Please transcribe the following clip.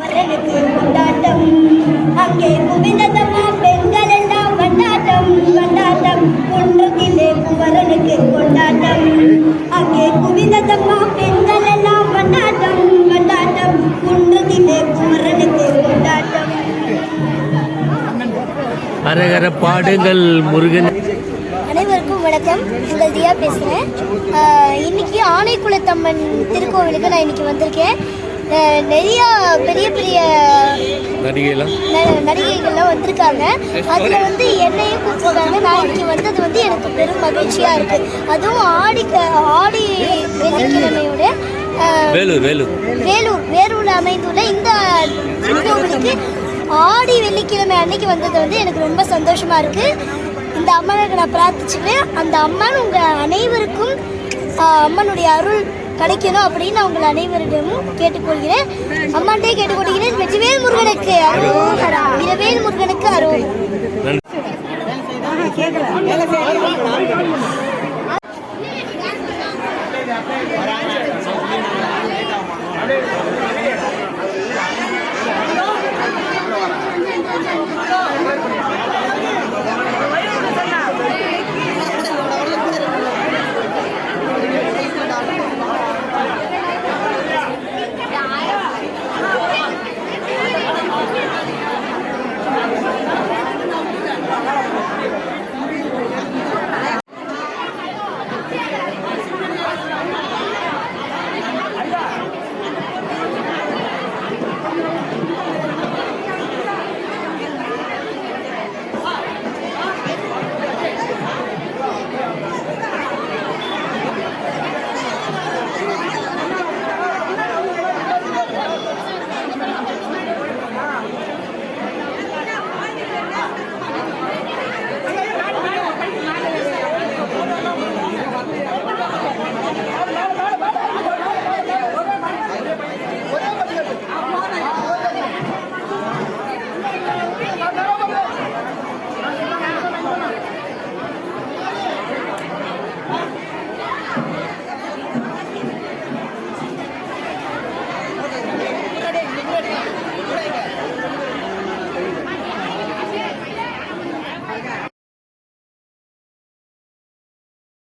மரனுக்கு கொண்டாட்டம் அங்கே குவிந்ததம்மா பெண்கள் எல்லாம் கொண்டாட்டம் கொண்டாட்டம் குன்றத்திலே குமரனுக்கு கொண்டாட்டம் அங்கே குவிந்ததம்மா பெண்கள் எல்லாம் கொண்டாட்டம் கொண்டாட்டம் குன்றத்திலே குமரனுக்கு கொண்டாட்டம் அரகர பாடுங்கள் முருகன். அனைவருக்கும் வணக்கம். உங்கள் தியா பேசுகிறேன் இன்னைக்கு ஆனைக்குளத்தம்மன் திருக்கோவிலுக்கு நான் இன்னைக்கு வந்திருக்கேன். நிறையா பெரிய பெரிய நடிகைலாம்? நடிகைகள்லாம் வந்திருக்காங்க. அதில் வந்து என்னையும் கூப்பிட்டுருக்காங்க. நான் இன்னைக்கு வந்தது வந்து எனக்கு பெரும் மகிழ்ச்சியாக இருக்குது அதுவும் ஆடி ஆடி வெள்ளிக்கிழமையோட வேலூர் வேலூர். வேலூர் வேலூரில் அமைந்துள்ள இந்த திருக்கோவிலுக்கு ஆடி வெள்ளிக்கிழமை அன்னைக்கு வந்தது வந்து எனக்கு ரொம்ப சந்தோஷமா இருக்கு. இந்த அம்மனுக்கு நான் பிரார்த்திச்சுக்கிறேன். அந்த அம்மன் உங்க அனைவருக்கும் அம்மனுடைய அருள் கிடைக்கணும் அப்படின்னு நான் உங்கள் அனைவரிடமும் கேட்டுக்கொள்கிறேன். அம்மாண்டே கேட்டுக்கொள்கிறேன். வெற்றிவேல் முருகனுக்கு அரோகரா. இரவேல் முருகனுக்கு அரோகரா.